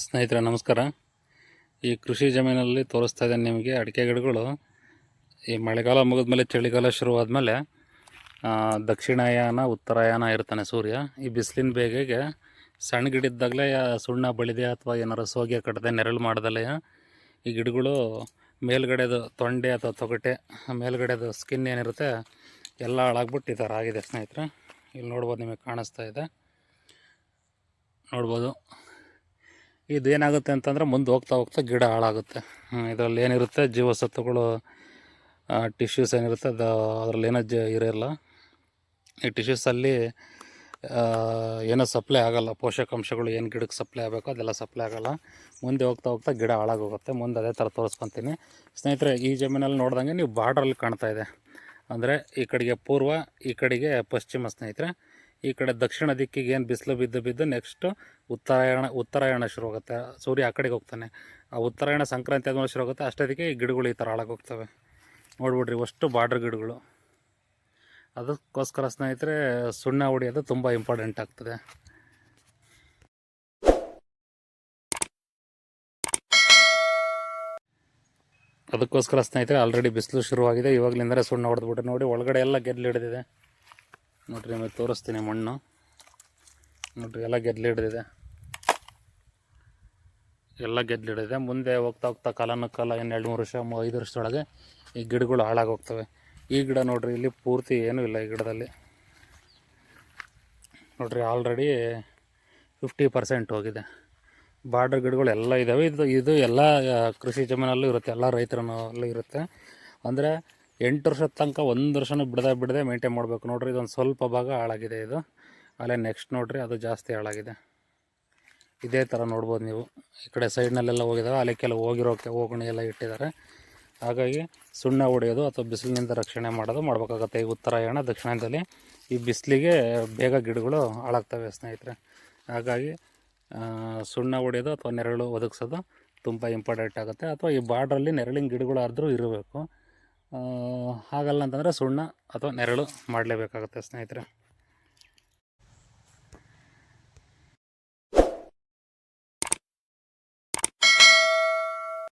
ಸ್ನೇಹಿತರೆ, ನಮಸ್ಕಾರ. ಈ ಕೃಷಿ ಜಮೀನಲ್ಲಿ ತೋರಿಸ್ತಾ ಇದ್ದೇನೆ ನಿಮಗೆ ಅಡಿಕೆ ಗಿಡಗಳು. ಈ ಮಳೆಗಾಲ ಮುಗಿದ್ಮೇಲೆ ಚಳಿಗಾಲ ಶುರುವಾದಮೇಲೆ ದಕ್ಷಿಣಾಯನ, ಉತ್ತರಾಯಾನ ಇರ್ತಾನೆ ಸೂರ್ಯ. ಈ ಬಿಸಿಲಿನ ಬೇಗೆಗೆ ಸಣ್ಣ ಗಿಡ ಇದ್ದಾಗಲೇ ಸುಣ್ಣ ಬಳಿದೆ ಅಥವಾ ಏನಾರು ಸೋಗೆ ಕಟ್ಟದೆ ನೆರಳು ಮಾಡ್ದಲೇ ಈ ಗಿಡಗಳು ಮೇಲ್ಗಡೆದು ತೊಂಡೆ ಅಥವಾ ತೊಗಟೆ, ಮೇಲ್ಗಡೆದು ಸ್ಕಿನ್ ಏನಿರುತ್ತೆ ಎಲ್ಲ ಹಾಳಾಗ್ಬಿಟ್ಟು ಈ ಥರ ಆಗಿದೆ ಸ್ನೇಹಿತರೆ. ಇಲ್ಲಿ ನೋಡ್ಬೋದು ನಿಮಗೆ ಕಾಣಿಸ್ತಾ ಇದೆ. ನೋಡ್ಬೋದು. ಇದೇನಾಗುತ್ತೆ ಅಂತಂದರೆ ಮುಂದೆ ಹೋಗ್ತಾ ಹೋಗ್ತಾ ಗಿಡ ಹಾಳಾಗುತ್ತೆ. ಇದರಲ್ಲಿ ಏನಿರುತ್ತೆ? ಜೀವಸತ್ವಗಳು ಟಿಶ್ಯೂಸ್ ಏನಿರುತ್ತೆ? ಅದು ಅದರಲ್ಲಿ ಏನೋ ಜ, ಇರೋಲ್ಲ. ಈ ಟಿಶ್ಯೂಸಲ್ಲಿ ಏನೋ ಸಪ್ಲೈ ಆಗೋಲ್ಲ. ಪೋಷಕಾಂಶಗಳು ಏನು ಗಿಡಕ್ಕೆ ಸಪ್ಲೈ ಆಗಬೇಕು ಅದೆಲ್ಲ ಸಪ್ಲೈ ಆಗೋಲ್ಲ. ಮುಂದೆ ಹೋಗ್ತಾ ಹೋಗ್ತಾ ಗಿಡ ಹಾಳಾಗೋಗುತ್ತೆ. ಮುಂದೆ ಅದೇ ಥರ ತೋರಿಸ್ಕೊತೀನಿ. ಸ್ನೇಹಿತರೆ, ಈ ಜಮೀನಲ್ಲಿ ನೋಡ್ದಂಗೆ ನೀವು ಬಾರ್ಡ್ರಲ್ಲಿ ಕಾಣ್ತಾ ಇದೆ. ಅಂದರೆ ಈ ಕಡೆಗೆ ಪೂರ್ವ, ಈ ಕಡೆಗೆ ಪಶ್ಚಿಮ ಸ್ನೇಹಿತರೆ. ಈ ಕಡೆ ದಕ್ಷಿಣ ದಿಕ್ಕಿಗೆ ಏನು ಬಿಸಿಲು ಬಿದ್ದು ಬಿದ್ದು ನೆಕ್ಸ್ಟು ಉತ್ತರಾಯಣ ಉತ್ತರಾಯಣ ಶುರು ಆಗುತ್ತೆ. ಸೂರ್ಯ ಆ ಕಡೆಗೆ ಹೋಗ್ತಾನೆ. ಆ ಉತ್ತರಾಯಣ ಸಂಕ್ರಾಂತಿ ಆದ್ಮೇಲೆ ಶುರು ಆಗುತ್ತೆ. ಅಷ್ಟೊತ್ತಿಗೆ ಈ ಗಿಡಗಳು ಈ ಥರ ಹಾಳಾಗೋಗ್ತವೆ ನೋಡ್ಬಿಡ್ರಿ, ಅಷ್ಟು ಬಾರ್ಡ್ರ್ ಗಿಡಗಳು. ಅದಕ್ಕೋಸ್ಕರ ಸ್ನೇಹಿತರೆ, ಸುಣ್ಣ ಹೊಡಿಯೋದು ತುಂಬ ಇಂಪಾರ್ಟೆಂಟ್ ಆಗ್ತದೆ. ಅದಕ್ಕೋಸ್ಕರ ಸ್ನೇಹಿತರೆ ಆಲ್ರೆಡಿ ಬಿಸಿಲು ಶುರುವಾಗಿದೆ. ಇವಾಗಲಿಂದರೆ ಸುಣ್ಣ ಹೊಡೆದ್ಬಿಟ್ಟು ನೋಡಿ, ಒಳಗಡೆ ಎಲ್ಲ ಗೆದ್ಲು ಹಿಡಿದಿದೆ ನೋಡ್ರಿ ನಿಮಗೆ ತೋರಿಸ್ತೀನಿ ಮಣ್ಣು. ನೋಡ್ರಿ, ಎಲ್ಲ ಗೆದ್ಲು ಹಿಡಿದಿದೆ. ಎಲ್ಲ ಗೆದ್ಲು ಹಿಡಿದಿದೆ. ಮುಂದೆ ಹೋಗ್ತಾ ಹೋಗ್ತಾ ಕಾಲನ ಕಾಲ ಇನ್ನು ಎರಡು ಮೂರು ವರ್ಷ ಐದು ವರ್ಷದೊಳಗೆ ಈ ಗಿಡಗಳು ಹಾಳಾಗೋಗ್ತವೆ. ಈ ಗಿಡ ನೋಡ್ರಿ, ಇಲ್ಲಿ ಪೂರ್ತಿ ಏನೂ ಇಲ್ಲ ಈ ಗಿಡದಲ್ಲಿ. ನೋಡ್ರಿ ಆಲ್ರೆಡಿ ಫಿಫ್ಟಿ ಪರ್ಸೆಂಟ್ ಹೋಗಿದೆ. ಬಾರ್ಡರ್ ಗಿಡಗಳು ಎಲ್ಲ ಇದ್ದಾವೆ ಇದು ಇದು ಎಲ್ಲ ಕೃಷಿ ಜಮೀನಲ್ಲೂ ಇರುತ್ತೆ. ಎಲ್ಲ ರೈತರಲ್ಲೂ ಇರುತ್ತೆ. ಅಂದರೆ ಎಂಟು ವರ್ಷದ ತನಕ ಒಂದು ವರ್ಷನೂ ಬಿಡದೆ ಬಿಡದೆ ಮೇಂಟೈನ್ ಮಾಡಬೇಕು. ನೋಡ್ರಿ, ಇದೊಂದು ಸ್ವಲ್ಪ ಭಾಗ ಹಾಳಾಗಿದೆ ಇದು. ಅಲ್ಲೇ ನೆಕ್ಸ್ಟ್ ನೋಡ್ರಿ, ಅದು ಜಾಸ್ತಿ ಹಾಳಾಗಿದೆ. ಇದೇ ಥರ ನೋಡ್ಬೋದು ನೀವು. ಈ ಕಡೆ ಸೈಡ್ನಲ್ಲೆಲ್ಲ ಹೋಗಿದ್ದಾವೆ ಅಲ್ಲಿ ಕೆಲವು ಹೋಗಿರೋಕ್ಕೆ ಹೋಗಣಿ ಎಲ್ಲ ಇಟ್ಟಿದ್ದಾರೆ. ಹಾಗಾಗಿ ಸುಣ್ಣ ಹೊಡೆಯೋದು ಅಥವಾ ಬಿಸಿಲಿನಿಂದ ರಕ್ಷಣೆ ಮಾಡೋದು ಮಾಡಬೇಕಾಗತ್ತೆ. ಈ ಉತ್ತರಾಯಣ, ದಕ್ಷಿಣದಲ್ಲಿ ಈ ಬಿಸಿಲಿಗೆ ಬೇಗ ಗಿಡಗಳು ಹಾಳಾಗ್ತವೆ ಸ್ನೇಹಿತರೆ. ಹಾಗಾಗಿ ಸುಣ್ಣ ಹೊಡೆಯೋದು ಅಥವಾ ನೆರಳು ಒದಗಿಸೋದು ತುಂಬ ಇಂಪಾರ್ಟೆಂಟ್ ಆಗುತ್ತೆ. ಅಥವಾ ಈ ಬಾರ್ಡ್ರಲ್ಲಿ ನೆರಳಿನ ಗಿಡಗಳು ಆದರೂ ಇರಬೇಕು. ಹಾಗಲ್ಲ ಅಂತಂದರೆ ಸುಣ್ಣ ಅಥವಾ ನೆರಳು ಮಾಡಲೇಬೇಕಾಗುತ್ತೆ ಸ್ನೇಹಿತರೆ.